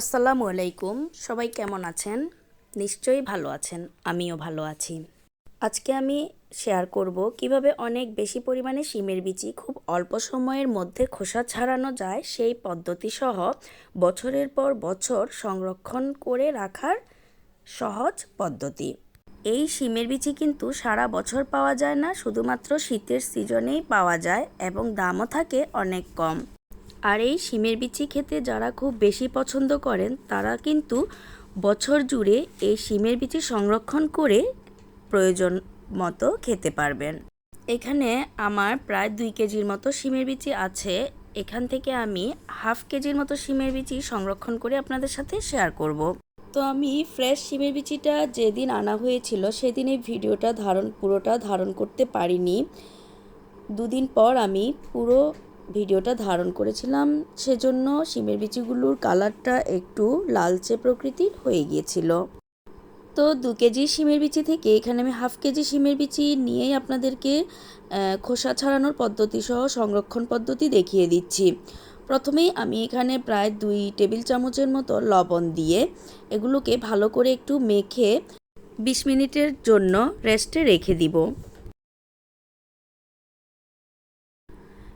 আসসালামু আলাইকুম। সবাই কেমন আছেন? নিশ্চয়ই ভালো আছেন। আমিও ভালো আছি। আজকে আমি শেয়ার করব কীভাবে অনেক বেশি পরিমাণে শিমের বিচি খুব অল্প সময়ের মধ্যে খোসা ছাড়ানো যায় সেই পদ্ধতি সহ বছরের পর বছর সংরক্ষণ করে রাখার সহজ পদ্ধতি। এই শিমের বিচি কিন্তু সারা বছর পাওয়া যায় না, শুধুমাত্র শীতের সিজনেই পাওয়া যায় এবং দামও থাকে অনেক কম। আর এই শিমের বিচি খেতে যারা খুব বেশি পছন্দ করেন, তারা কিন্তু বছর জুড়ে এই শিমের বিচি সংরক্ষণ করে প্রয়োজন মতো খেতে পারবেন। এখানে আমার প্রায় দুই কেজির মতো শিমের বিচি আছে। এখান থেকে আমি হাফ কেজির মতো শিমের বিচি সংরক্ষণ করে আপনাদের সাথে শেয়ার করব। তো আমি ফ্রেশ শিমের বিচিটা যেদিন আনা হয়েছিল সেদিন এই ভিডিওটা ধারণ, পুরোটা ধারণ করতে পারিনি। দুদিন পর আমি পুরো ভিডিওটা ধারণ করেছিলাম, সেজন্য শিমের বিচিগুলোর কালারটা একটু লালচে প্রকৃতির হয়ে গিয়েছিল। তো দু কেজি শিমের বিচি থেকে এখানে আমি হাফ কেজি শিমের বিচি নিয়েই আপনাদেরকে খোসা ছাড়ানোর পদ্ধতি সহ সংরক্ষণ পদ্ধতি দেখিয়ে দিচ্ছি। প্রথমেই আমি এখানে প্রায় দুই টেবিল চামচের মতো লবণ দিয়ে এগুলোকে ভালো করে একটু মেখে বিশ মিনিটের জন্য রেস্টে রেখে দিব।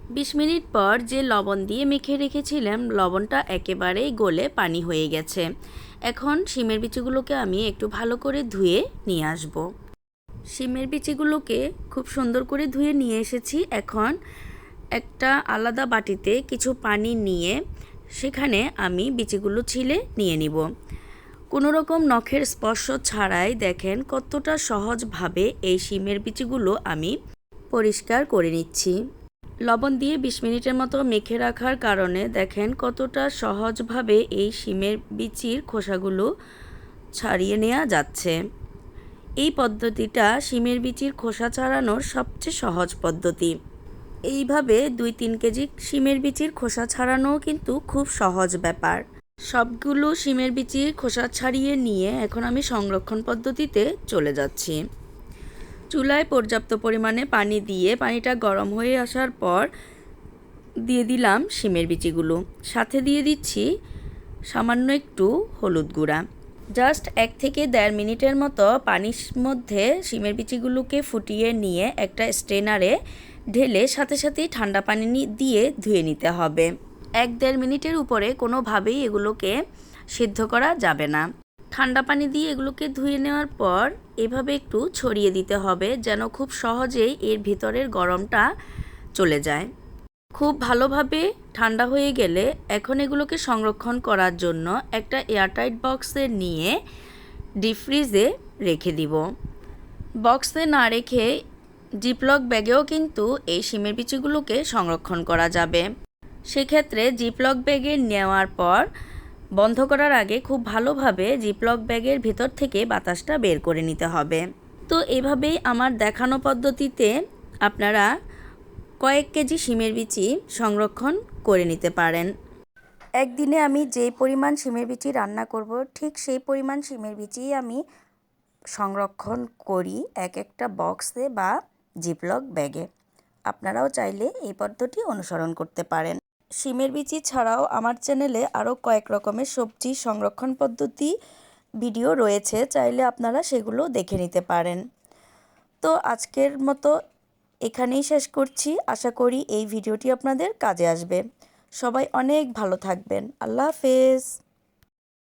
বিশ মিনিট পর যে লবণ দিয়ে মেখে রেখেছিলাম, লবণটা একেবারেই গলে পানি হয়ে গেছে। এখন শিমের বিচিগুলোকে আমি একটু ভালো করে ধুয়ে নিয়ে আসব। শিমের বিচিগুলোকে খুব সুন্দর করে ধুয়ে নিয়ে এসেছি। এখন একটা আলাদা বাটিতে কিছু পানি নিয়ে সেখানে আমি বিচিগুলো ছিলে নিয়ে নিব। কোনো রকম নখের স্পর্শ ছাড়াই দেখেন কতটা সহজভাবে এই শিমের বিচিগুলো আমি পরিষ্কার করে নিচ্ছি। লবণ দিয়ে বিশ মিনিটের মতো মেখে রাখার কারণে দেখেন কতটা সহজভাবে এই শিমের বিচির খোসাগুলো ছাড়িয়ে নেওয়া যাচ্ছে। এই পদ্ধতিটা শিমের বিচির খোসা ছাড়ানোর সবচেয়ে সহজ পদ্ধতি। এইভাবে দুই তিন কেজি শিমের বিচির খোসা ছাড়ানোও কিন্তু খুব সহজ ব্যাপার। সবগুলো শিমের বিচির খোসা ছাড়িয়ে নিয়ে এখন আমি সংরক্ষণ পদ্ধতিতে চলে যাচ্ছি। চুলায় পর্যাপ্ত পরিমাণে পানি দিয়ে পানিটা গরম হয়ে আসার পর দিয়ে দিলাম শিমের বিচিগুলো। সাথে দিয়ে দিচ্ছি সামান্য একটু হলুদ গুঁড়া। জাস্ট এক থেকে দেড় মিনিটের মতো পানির মধ্যে শিমের বিচিগুলোকে ফুটিয়ে নিয়ে একটা স্ট্রেনারে ঢেলে সাথে সাথেই ঠান্ডা পানি দিয়ে ধুয়ে নিতে হবে। এক দেড় মিনিটের উপরে কোনোভাবেই এগুলোকে সিদ্ধ করা যাবে না। ঠান্ডা পানি দিয়ে এগুলোকে ধুয়ে নেওয়ার পর এভাবে একটু ছড়িয়ে দিতে হবে যেন খুব সহজেই এর ভিতরের গরমটা চলে যায়। খুব ভালোভাবে ঠান্ডা হয়ে গেলে এখন এগুলোকে সংরক্ষণ করার জন্য একটা এয়ারটাইট বক্সে নিয়ে ডিপ ফ্রিজে রেখে দিব। বক্সে না রেখে জিপলক ব্যাগেও কিন্তু এই শিমের বিচিগুলোকে সংরক্ষণ করা যাবে। সেক্ষেত্রে জিপলক ব্যাগে নেওয়ার পর বন্ধ করার আগে খুব ভালোভাবে জিপলক ব্যাগের ভিতর থেকে বাতাসটা বের করে নিতে হবে। তো এভাবেই আমার দেখানো পদ্ধতিতে আপনারা কয়েক কেজি শিমের বিচি সংরক্ষণ করে নিতে পারেন। একদিনে আমি যেই পরিমাণ শিমের বিচি রান্না করব, ঠিক সেই পরিমাণ শিমের বিচি আমি সংরক্ষণ করি এক একটা বক্সে বা জিপলক ব্যাগে। আপনারাও চাইলে এই পদ্ধতি অনুসরণ করতে পারেন। শিমের বিচি ছাড়াও আমার চ্যানেলে আরও কয়েক রকমের সবজি সংরক্ষণ পদ্ধতি ভিডিও রয়েছে, চাইলে আপনারা সেগুলো দেখে নিতে পারেন। তো আজকের মতো এখানেই শেষ করছি। আশা করি এই ভিডিওটি আপনাদের কাজে আসবে। সবাই অনেক ভালো থাকবেন। আল্লাহ হাফেজ।